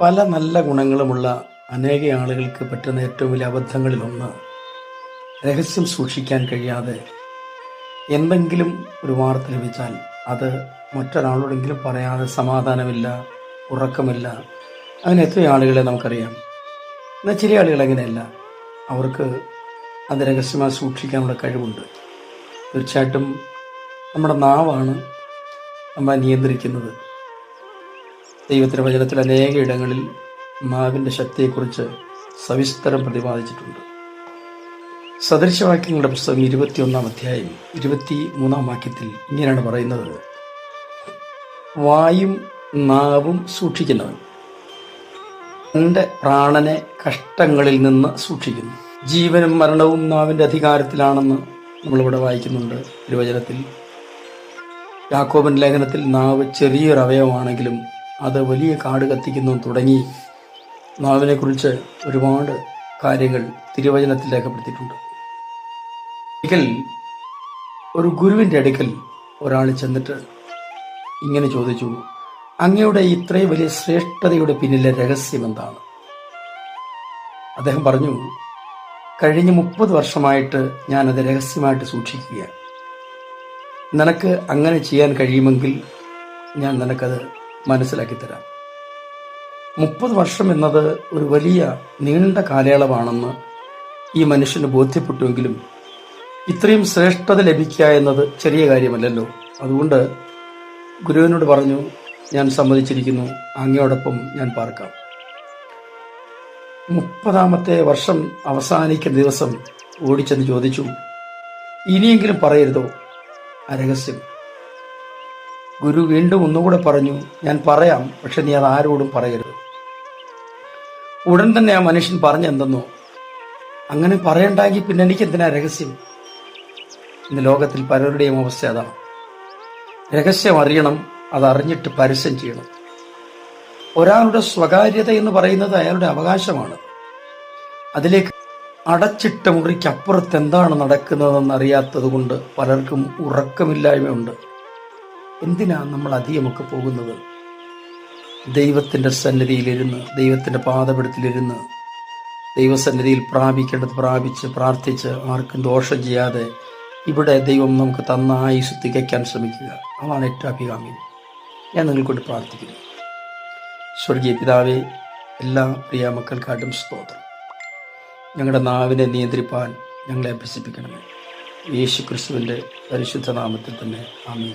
പല നല്ല ഗുണങ്ങളുമുള്ള അനേക ആളുകൾക്ക് പറ്റുന്ന ഏറ്റവും വലിയ അബദ്ധങ്ങളിലൊന്ന് രഹസ്യം സൂക്ഷിക്കാൻ കഴിയാതെ എന്തെങ്കിലും ഒരു വാർത്ത ലഭിച്ചാൽ അത് മറ്റൊരാളോടെങ്കിലും പറയാതെ സമാധാനമില്ല ഉറക്കമില്ല. അങ്ങനെ എത്രയോ ആളുകളെ നമുക്കറിയാം. എന്നാൽ ചില ആളുകൾ അങ്ങനെയല്ല. അവർക്ക് അത് രഹസ്യമായി സൂക്ഷിക്കാനുള്ള കഴിവുണ്ട്. തീർച്ചയായിട്ടും നമ്മുടെ നാവാണ് നമ്മളെ നിയന്ത്രിക്കുന്നത്. ദൈവത്തിന്റെ വചനത്തിൽ അനേക ഇടങ്ങളിൽ മാവിന്റെ ശക്തിയെക്കുറിച്ച് സവിസ്തരം പ്രതിപാദിച്ചിട്ടുണ്ട്. സദൃശവാക്യങ്ങളുടെ പുസ്തകം ഇരുപത്തിയൊന്നാം അധ്യായം ഇരുപത്തി മൂന്നാം വാക്യത്തിൽ ഇങ്ങനെയാണ് പറയുന്നത്. വായും നാവും സൂക്ഷിക്കുന്നവൻ തന്റെ പ്രാണനെ കഷ്ടങ്ങളിൽ നിന്ന് സൂക്ഷിക്കുന്നു. ജീവനും മരണവും നാവിന്റെ അധികാരത്തിലാണെന്ന് നമ്മളിവിടെ വായിക്കുന്നുണ്ട് തിരുവചനത്തിൽ. യാക്കോബൻ ലേഖനത്തിൽ നാവ് ചെറിയൊരു അവയവമാണെങ്കിലും അത് വലിയ കാട് കത്തിക്കുന്നു തുടങ്ങി. നാവിനെക്കുറിച്ച് ഒരുപാട് കാര്യങ്ങൾ തിരുവചനത്തിൽ രേഖപ്പെടുത്തിയിട്ടുണ്ട്. ഒരിക്കൽ ഒരു ഗുരുവിന്റെ അടുക്കൽ ഒരാൾ ചെന്നിട്ട് ഇങ്ങനെ ചോദിച്ചു അങ്ങയുടെ ഇത്രയും വലിയ ശ്രേഷ്ഠതയുടെ പിന്നിലെ രഹസ്യം എന്താണ്? അദ്ദേഹം പറഞ്ഞു കഴിഞ്ഞ മുപ്പത് വർഷമായിട്ട് ഞാനത് രഹസ്യമായിട്ട് സൂക്ഷിക്കുകയാണ്. നിനക്ക് അങ്ങനെ ചെയ്യാൻ കഴിയുമെങ്കിൽ ഞാൻ നിനക്കത് മനസ്സിലാക്കി തരാം. മുപ്പത് വർഷം എന്നത് ഒരു വലിയ നീണ്ട കാലയളവാണെന്ന് ഈ മനുഷ്യന് ബോധ്യപ്പെട്ടുവെങ്കിലും ഇത്രയും ശ്രേഷ്ഠത ലഭിക്കുക എന്നത് ചെറിയ കാര്യമല്ലല്ലോ. അതുകൊണ്ട് ഗുരുവിനോട് പറഞ്ഞു ഞാൻ സമ്മതിച്ചിരിക്കുന്നു. അങ്ങയോടൊപ്പം ഞാൻ പാർക്കാം. മുപ്പതാമത്തെ വർഷം അവസാനിക്കുന്ന ദിവസം ഓടിച്ചെന്ന് ചോദിച്ചു ഇനിയെങ്കിലും പറയരുതോ? ആ രഹസ്യം. ഗുരു വീണ്ടും ഒന്നുകൂടെ പറഞ്ഞു ഞാൻ പറയാം പക്ഷെ നീ അത് ആരോടും പറയരുത്. ഉടൻ തന്നെ ആ മനുഷ്യൻ പറഞ്ഞെന്തെന്നോ അങ്ങനെ പറയണ്ടെങ്കിൽ പിന്നെ എനിക്ക് എന്തിനാ രഹസ്യം? ഇന്ന് ലോകത്തിൽ പലരുടെയും അവസ്ഥ അതാണ്. രഹസ്യം അറിയണം അതറിഞ്ഞിട്ട് പരസ്യം ചെയ്യണം. ഒരാളുടെ സ്വകാര്യത എന്ന് പറയുന്നത് അയാളുടെ അവകാശമാണ്. അതിലേക്ക് അടച്ചിട്ട മുറിക്കപ്പുറത്ത് എന്താണ് നടക്കുന്നതെന്ന് അറിയാത്തത് കൊണ്ട് പലർക്കും ഉറക്കമില്ലായ്മയുണ്ട്. എന്തിനാ നമ്മൾ അധികമൊക്കെ പോകുന്നത്? ദൈവത്തിന്റെ സന്നിധിയിലിരുന്ന് ദൈവത്തിന്റെ പാതപിടത്തിലിരുന്ന് ദൈവസന്നിധിയിൽ പ്രാപിക്കേണ്ടത് പ്രാപിച്ച് പ്രാർത്ഥിച്ച് ആർക്കും ദോഷം ചെയ്യാതെ ഇവിടെ ദൈവം നമുക്ക് തന്ന ആയുസ് തികയ്ക്കാൻ ശ്രമിക്കുക. അതാണ് ഏറ്റവും അഭികാമ്യം. ഞാൻ നിങ്ങൾക്കൊണ്ട് പ്രാർത്ഥിക്കുന്നു. സ്വർഗീയ പിതാവേ എല്ലാ പ്രിയ മക്കൾക്കാട്ടും സ്തോത്രം. ഞങ്ങളുടെ നാവിനെ നിയന്ത്രിപ്പാൻ ഞങ്ങളെ അഭ്യസിപ്പിക്കണമേ. യേശു ക്രിസ്തുവിന്റെ പരിശുദ്ധ നാമത്തിൽ തന്നെ ആമീൻ.